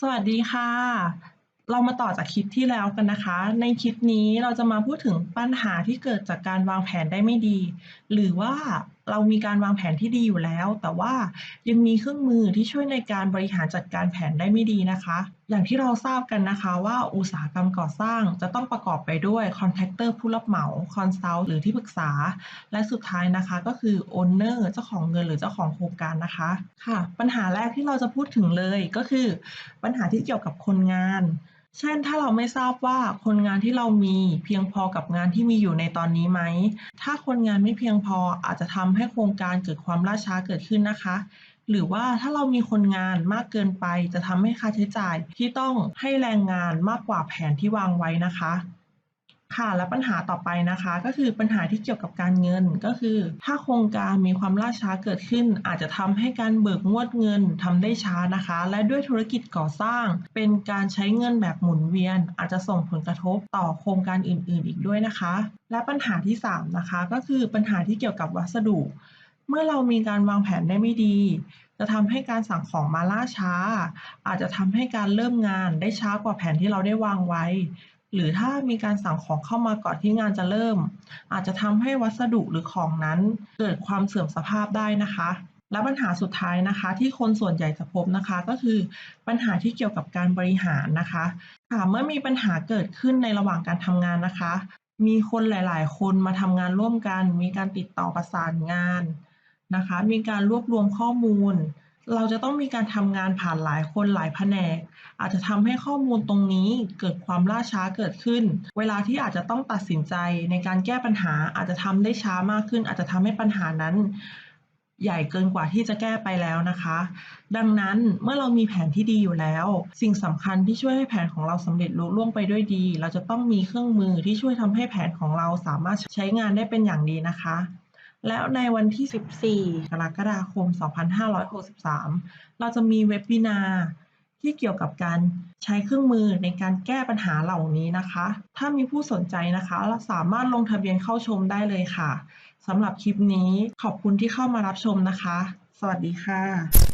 สวัสดีค่ะ เรามาต่อจากคลิปที่แล้วกันนะคะ ในคลิปนี้เราจะมาพูดถึงปัญหาที่เกิดจากการวางแผนได้ไม่ดี หรือว่า เรามีการวางแผนที่ดีอยู่แล้ว แต่ว่ายังมีเครื่องมือที่ช่วยในการบริหารจัดการแผนได้ไม่ดีนะคะ อย่างที่เราทราบกันนะคะว่าอุตสาหกรรมก่อสร้างจะต้องประกอบไปด้วยคอนแทคเตอร์ผู้รับเหมาคอนซัลท์หรือที่ปรึกษา และสุดท้ายนะคะก็คือโอนเนอร์เจ้าของเงินหรือเจ้าของโครงการนะคะค่ะ ปัญหาแรกที่เราจะพูดถึงเลยก็คือ ปัญหาที่เกี่ยวกับคนงาน เช่น ถ้าเราไม่ทราบว่าคนงานที่เรามีเพียงพอกับงานที่มีอยู่ในตอนนี้ไหม ถ้าคนงานไม่เพียงพออาจจะทำให้โครงการเกิดความล่าช้าเกิดขึ้นนะคะ หรือว่าถ้าเรามีคนงานมากเกินไป จะทำให้ค่าใช้จ่ายที่ต้องให้แรงงานมากกว่าแผนที่วางไว้นะคะ ค่ะและปัญหาต่อไปนะคะ ก็คือปัญหาที่เกี่ยวกับการเงินก็คือ ถ้าโครงการมีความล่าช้าเกิดขึ้น อาจจะทำให้การเบิกงวดเงินทำได้ช้านะคะ และด้วยธุรกิจก่อสร้าง เป็นการใช้เงินแบบหมุนเวียน อาจจะส่งผลกระทบต่อโครงการอื่น ๆ อีกด้วยนะคะ และปัญหาที่สามนะคะ ก็คือปัญหาที่เกี่ยวกับวัสดุ เมื่อเรามีการวางแผนได้ไม่ดี จะทำให้การสั่งของมาล่าช้า อาจจะทำให้การเริ่มงานได้ช้ากว่าแผนที่เราได้วางไว้ หรือถ้ามีการสั่งของเข้ามาก่อนที่งานจะเริ่ม อาจจะทำให้วัสดุหรือของนั้นเกิดความเสื่อมสภาพได้นะคะ และปัญหาสุดท้ายนะคะ ที่คนส่วนใหญ่จะพบนะคะ ก็คือปัญหาที่เกี่ยวกับการบริหารนะคะค่ะเมื่อมีปัญหาเกิดขึ้นในระหว่างการทำงานนะคะ มีคนหลาย ๆ คนมาทำงานร่วมกัน มีการติดต่อประสานงานนะคะ มีการรวบรวมข้อมูล เราจะต้องมีการทำงานผ่านหลายคนหลายแผนก อาจจะทำให้ข้อมูลตรงนี้เกิดความล่าช้าเกิดขึ้น เวลาที่อาจจะต้องตัดสินใจในการแก้ปัญหาอาจจะทำได้ช้ามากขึ้น อาจจะทำให้ปัญหานั้น ใหญ่เกินกว่าที่จะแก้ไปแล้วนะคะ ดังนั้นเมื่อเรามีแผนที่ดีอยู่แล้ว สิ่งสำคัญที่ช่วยให้แผนของเราสำเร็จลุล่วงไปด้วยดี เราจะต้องมีเครื่องมือที่ช่วยทำให้แผนของเราสามารถใช้งานได้เป็นอย่างดีนะคะ แล้วในวันที่ 14 กรกฎาคม 2563 เราจะมีเว็บวินาที่เกี่ยวกับการใช้เครื่องมือในการแก้ปัญหาเหล่านี้นะคะ ถ้ามีผู้สนใจนะคะเราสามารถลงทะเบียนเข้าชมได้เลยค่ะสำหรับคลิปนี้ขอบคุณที่เข้ามารับชมนะคะ สวัสดีค่ะ